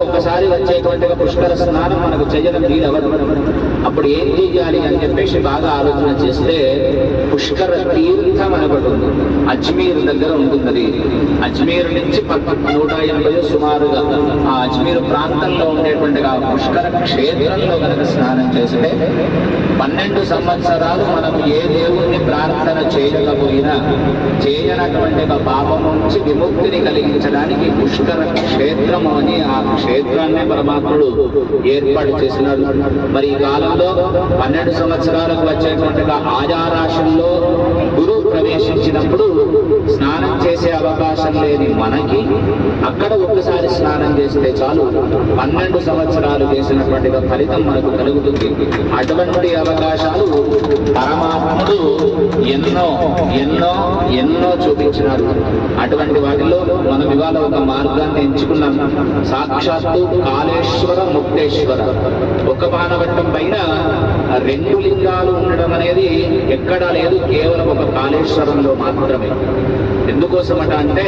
ఒకసారి వచ్చేటువంటి పుష్కర స్నానం మనకు చేయడం వీలవదు అప్పుడు ఏం చేయాలి అని చెప్పేసి బాగా ఆలోచన చేస్తే పుష్కర తీర్థం అనబడుతుంది. అజ్మీర్ దగ్గర ఉంటుంది అజ్మీర్ నుంచి నూట ఎనభై సుమారుగా ఆ అజ్మీర్ ప్రాంతంలో ఉండేటువంటి ఆ పుష్కర క్షేత్రంలో కనుక స్నానం చేస్తే పన్నెండు సంవత్సరాలు మనం ఏ దేవుణ్ణి ప్రార్థన చేయకపోయినా చేయనటువంటి ఒక పాపం నుంచి విముక్తిని కలిగించడానికి పుష్కర క్షేత్రము అని ఆ క్షేత్రాన్ని పరమాత్ముడు ఏర్పాటు చేసినాడు. మరి ఈ కాలంలో పన్నెండు సంవత్సరాలకు వచ్చేటువంటి ఆయా ఆచారాశంలో గురువు ప్రవేశించినప్పుడు స్నానం చేసే అవకాశం లేని మనకి అక్కడ ఒక్కసారి స్నానం చేస్తే చాలు. పన్నెండు సంవత్సరాలు చేసినటువంటి ఫలితం మనకు కలుగుతుంది. అటువంటి అవకాశాలు పరమాత్ముడు ఎన్నో ఎన్నో ఎన్నో చూపించినారు అటువంటి వాటిలో మనం ఇవాళ ఒక మార్గాన్ని ఎంచుకున్నాం. సాక్షాత్తు కాళేశ్వర ముక్తేశ్వర. ఒక మానవట్టం పైన రెండు లింగాలు ఉండడం అనేది ఎక్కడా లేదు కేవలం ఒక కాళేశ్వరంలో మాత్రమే. ఎందుకోసమట అంటే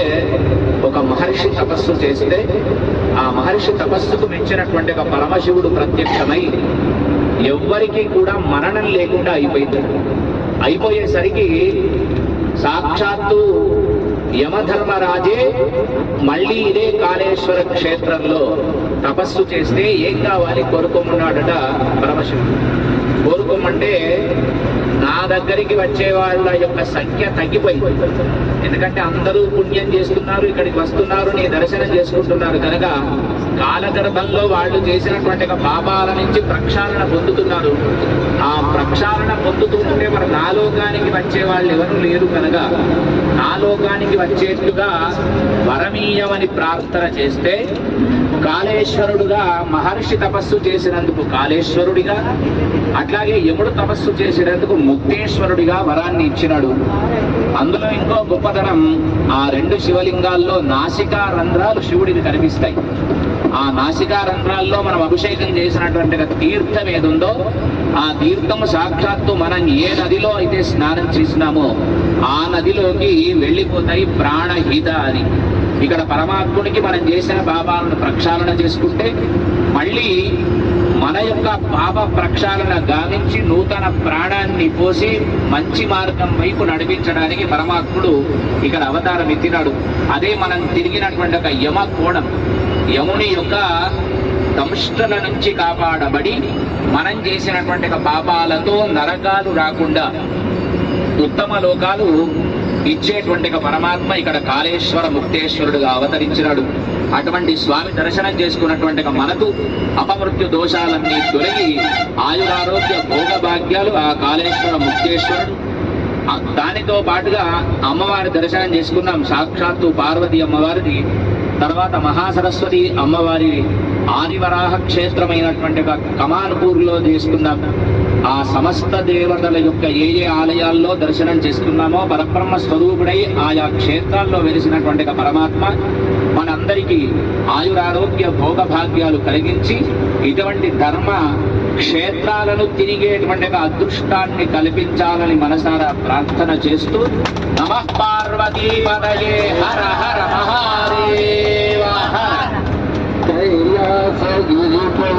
ఒక మహర్షి తపస్సు చేస్తే ఆ మహర్షి తపస్సుకు మెచ్చినటువంటి ఒక పరమశివుడు ప్రత్యక్షమై ఎవ్వరికీ కూడా మరణం లేకుండా అయిపోయింది. అయిపోయేసరికి సాక్షాత్తు యమధర్మరాజే మళ్ళీ ఇదే కాళేశ్వర క్షేత్రంలో తపస్సు చేస్తే ఏం కావాలి? కోరుకోమన్నాడట పరమశివుడు. కోరుకోమంటే నా దగ్గరికి వచ్చే వాళ్ళ యొక్క సంఖ్య తగ్గిపోయింది. ఎందుకంటే అందరూ పుణ్యం చేస్తున్నారు ఇక్కడికి వస్తున్నారు నీ దర్శనం చేసుకుంటున్నారు. కనుక కాలగర్భంలో వాళ్ళు చేసినటువంటి పాపాల నుంచి ప్రక్షాళన పొందుతున్నారు. ఆ ప్రక్షాళన పొందుతూ ఉంటే మరి నా లోకానికి వచ్చే వాళ్ళు ఎవరు లేరు కనుక నా లోకానికి వచ్చేట్టుగా వరమీయమని ప్రార్థన చేస్తే కాళేశ్వరుడుగా మహర్షి తపస్సు చేసినందుకు కాళేశ్వరుడిగా అట్లాగే యముడు తపస్సు చేసినందుకు ముక్తేశ్వరుడిగా వరాన్ని ఇచ్చినాడు. అందులో ఇంకో గొప్పతనం ఆ రెండు శివలింగాల్లో నాసికా రంధ్రాలు శివుడికి కనిపిస్తాయి. ఆ నాసికా రంధ్రాల్లో మనం అభిషేకం చేసినటువంటి తీర్థం ఏదుందో ఆ తీర్థం సాక్షాత్తు మనం ఏ నదిలో అయితే స్నానం చేసినామో ఆ నదిలోకి వెళ్ళిపోతాయి ప్రాణహిత అని. ఇక్కడ పరమాత్ముడికి మనం చేసిన పాపాలను ప్రక్షాళన చేసుకుంటే మళ్ళీ మన యొక్క పాప ప్రక్షాళన గావించి నూతన ప్రాణాన్ని పోసి మంచి మార్గం వైపు నడిపించడానికి పరమాత్ముడు ఇక్కడ అవతారం ఎత్తినాడు. అదే మనం తిరిగినటువంటి ఒక యమ కోణం యముని యొక్క దంష్టల నుంచి కాపాడబడి మనం చేసినటువంటి పాపాలతో నరకాలు రాకుండా ఉత్తమ లోకాలు ఇచ్చేటువంటి పరమాత్మ ఇక్కడ కాళేశ్వర ముక్తేశ్వరుడుగా అవతరించినాడు. అటువంటి స్వామి దర్శనం చేసుకున్నటువంటి మనకు అపమృత్యు దోషాలన్నీ తొలగి ఆయురారోగ్య భోగభాగ్యాలు ఆ కాళేశ్వర ముక్తేశ్వరుడు. దానితో పాటుగా అమ్మవారి దర్శనం చేసుకున్నాం. సాక్షాత్తు పార్వతి అమ్మవారిది తర్వాత మహాసరస్వతి అమ్మవారి ఆదివరాహ క్షేత్రమైనటువంటి కమాన్పూర్లో చేసుకున్నాం ఆ సమస్త దేవతల యొక్క ఏ ఏ ఆలయాల్లో దర్శనం చేసుకున్నామో పరబ్రహ్మ స్వరూపుడై ఆయా క్షేత్రాల్లో వెలిసినటువంటి పరమాత్మ మనందరికీ ఆయురారోగ్య భోగభాగ్యాలు కలిగించి ఇటువంటి ధర్మ క్షేత్రాలను తిరిగేటువంటి అదృష్టాన్ని కల్పించాలని మనసారా ప్రార్థన చేస్తూ నమ పార్వతీ పదయే హర